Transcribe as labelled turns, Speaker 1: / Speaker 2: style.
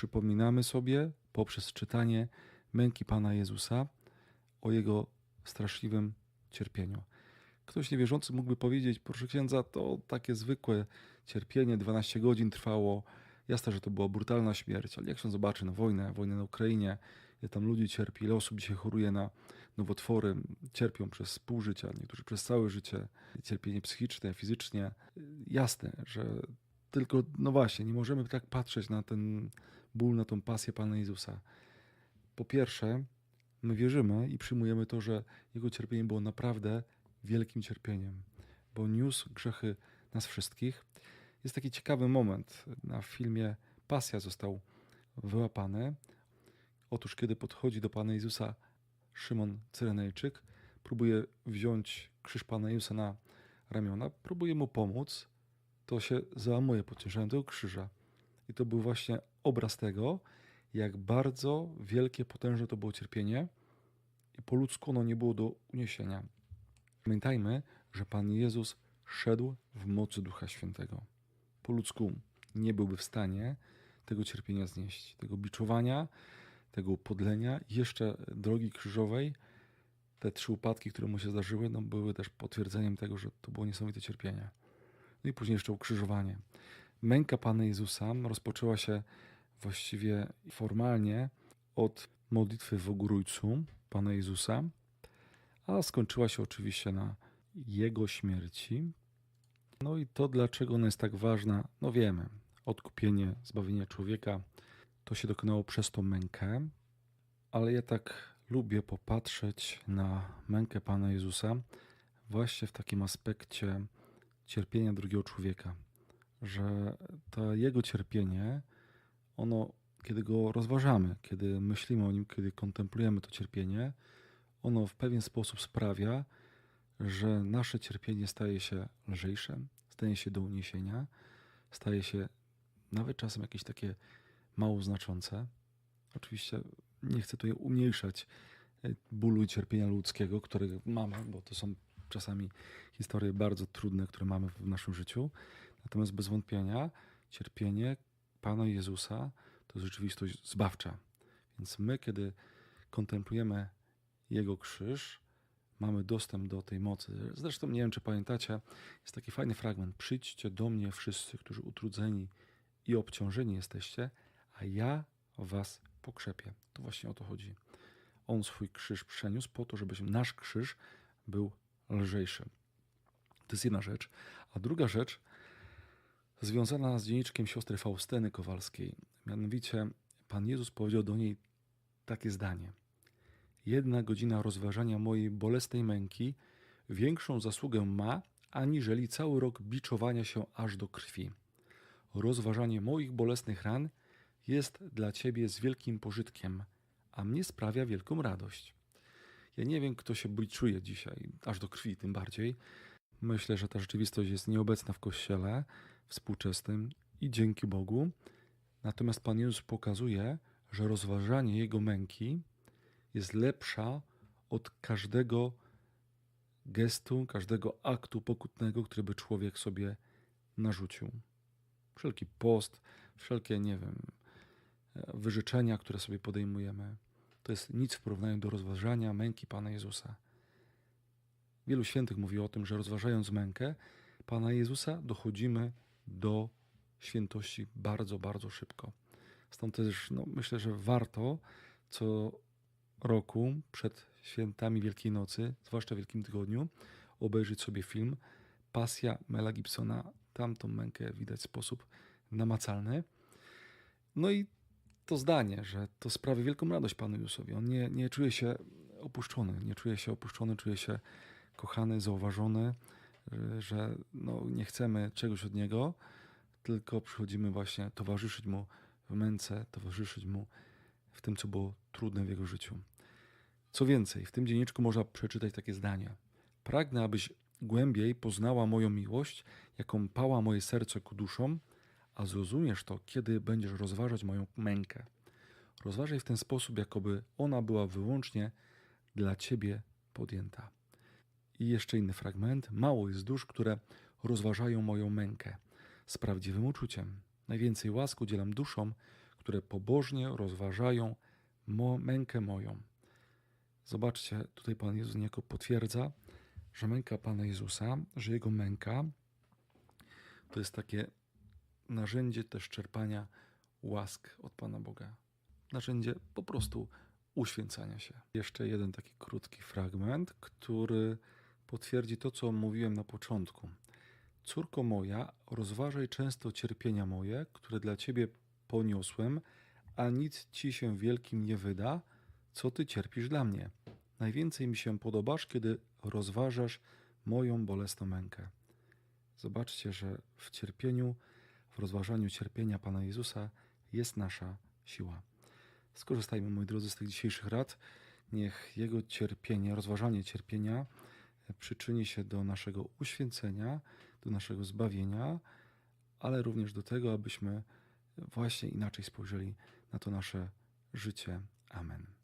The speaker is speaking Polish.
Speaker 1: przypominamy sobie poprzez czytanie męki Pana Jezusa o Jego straszliwym cierpieniu. Ktoś niewierzący mógłby powiedzieć, proszę księdza, to takie zwykłe cierpienie, 12 godzin trwało. Jasne, że to była brutalna śmierć, ale jak się zobaczy na wojnę, wojnę na Ukrainie, ile tam ludzi cierpi, ile osób dzisiaj choruje na nowotwory, cierpią przez pół życia, niektórzy przez całe życie, cierpienie psychiczne, fizycznie. Jasne, że tylko, no właśnie, nie możemy tak patrzeć na ten ból, na tą pasję Pana Jezusa. Po pierwsze, my wierzymy i przyjmujemy to, że Jego cierpienie było naprawdę wielkim cierpieniem, bo niósł grzechy nas wszystkich. Jest taki ciekawy moment. Na filmie Pasja został wyłapany. Otóż, kiedy podchodzi do Pana Jezusa Szymon Cyrenejczyk, próbuje wziąć krzyż Pana Jezusa na ramiona, próbuje mu pomóc, to się załamuje pod ciężarem tego krzyża. I to był właśnie obraz tego, jak bardzo wielkie, potężne to było cierpienie i po ludzku ono nie było do uniesienia. Pamiętajmy, że Pan Jezus szedł w mocy Ducha Świętego. Po ludzku nie byłby w stanie tego cierpienia znieść, tego biczowania, tego podlenia, jeszcze drogi krzyżowej. Te trzy upadki, które mu się zdarzyły, no, były też potwierdzeniem tego, że to było niesamowite cierpienie. No i później jeszcze ukrzyżowanie. Męka Pana Jezusa rozpoczęła się właściwie formalnie od modlitwy w ogrójcu Pana Jezusa, a skończyła się oczywiście na Jego śmierci. No i to, dlaczego ona jest tak ważna, no wiemy. Odkupienie, zbawienie człowieka, to się dokonało przez tą mękę, ale ja tak lubię popatrzeć na mękę Pana Jezusa właśnie w takim aspekcie cierpienia drugiego człowieka, że to Jego cierpienie, ono, kiedy go rozważamy, kiedy myślimy o nim, kiedy kontemplujemy to cierpienie, ono w pewien sposób sprawia, że nasze cierpienie staje się lżejsze, staje się do uniesienia, staje się nawet czasem jakieś takie mało znaczące. Oczywiście nie chcę tutaj umniejszać e, bólu i cierpienia ludzkiego, które mamy, bo to są czasami historie bardzo trudne, które mamy w naszym życiu. Natomiast bez wątpienia cierpienie Pana Jezusa to jest rzeczywistość zbawcza. Więc my, kiedy kontemplujemy Jego krzyż, mamy dostęp do tej mocy. Zresztą nie wiem, czy pamiętacie, jest taki fajny fragment. Przyjdźcie do mnie wszyscy, którzy utrudzeni i obciążeni jesteście, a ja was pokrzepię. To właśnie o to chodzi. On swój krzyż przeniósł po to, żeby nasz krzyż był lżejszy. To jest jedna rzecz. A druga rzecz związana z dzienniczkiem siostry Faustyny Kowalskiej. Mianowicie Pan Jezus powiedział do niej takie zdanie. Jedna godzina rozważania mojej bolesnej męki większą zasługę ma, aniżeli cały rok biczowania się aż do krwi. Rozważanie moich bolesnych ran jest dla ciebie z wielkim pożytkiem, a mnie sprawia wielką radość. Ja nie wiem, kto się biczuje dzisiaj, aż do krwi tym bardziej. Myślę, że ta rzeczywistość jest nieobecna w kościele współczesnym i dzięki Bogu. Natomiast Pan Jezus pokazuje, że rozważanie Jego męki jest lepsza od każdego gestu, każdego aktu pokutnego, który by człowiek sobie narzucił. Wszelki post, wszelkie, nie wiem, wyrzeczenia, które sobie podejmujemy, to jest nic w porównaniu do rozważania męki Pana Jezusa. Wielu świętych mówi o tym, że rozważając mękę Pana Jezusa, dochodzimy do świętości bardzo, bardzo szybko. Stąd też no, myślę, że warto co roku przed świętami Wielkiej Nocy, zwłaszcza Wielkim Tygodniu, obejrzeć sobie film Pasja Mela Gibsona. Tam tą mękę widać w sposób namacalny. No i to zdanie, że to sprawia wielką radość Panu Jezusowi. On nie, nie czuje się opuszczony, nie czuje się opuszczony, czuje się kochany, zauważony, że no, nie chcemy czegoś od Niego, tylko przychodzimy właśnie towarzyszyć Mu w męce, towarzyszyć Mu w tym, co było trudne w Jego życiu. Co więcej, w tym dzienniczku można przeczytać takie zdanie. Pragnę, abyś głębiej poznała moją miłość, jaką pała moje serce ku duszom, a zrozumiesz to, kiedy będziesz rozważać moją mękę. Rozważaj w ten sposób, jakoby ona była wyłącznie dla ciebie podjęta. I jeszcze inny fragment. Mało jest dusz, które rozważają moją mękę z prawdziwym uczuciem. Najwięcej łask udzielam duszom, które pobożnie rozważają mo- mękę moją. Zobaczcie, tutaj Pan Jezus niejako potwierdza, że męka Pana Jezusa, że Jego męka to jest takie narzędzie też czerpania łask od Pana Boga. Narzędzie po prostu uświęcania się. Jeszcze jeden taki krótki fragment, który potwierdzi to, co mówiłem na początku. Córko moja, rozważaj często cierpienia moje, które dla ciebie poniosłem, a nic ci się wielkim nie wyda, co ty cierpisz dla mnie. Najwięcej mi się podobasz, kiedy rozważasz moją bolesną mękę. Zobaczcie, że w cierpieniu, w rozważaniu cierpienia Pana Jezusa jest nasza siła. Skorzystajmy, moi drodzy, z tych dzisiejszych rad. Niech Jego cierpienie, rozważanie cierpienia przyczyni się do naszego uświęcenia, do naszego zbawienia, ale również do tego, abyśmy właśnie inaczej spojrzeli na to nasze życie. Amen.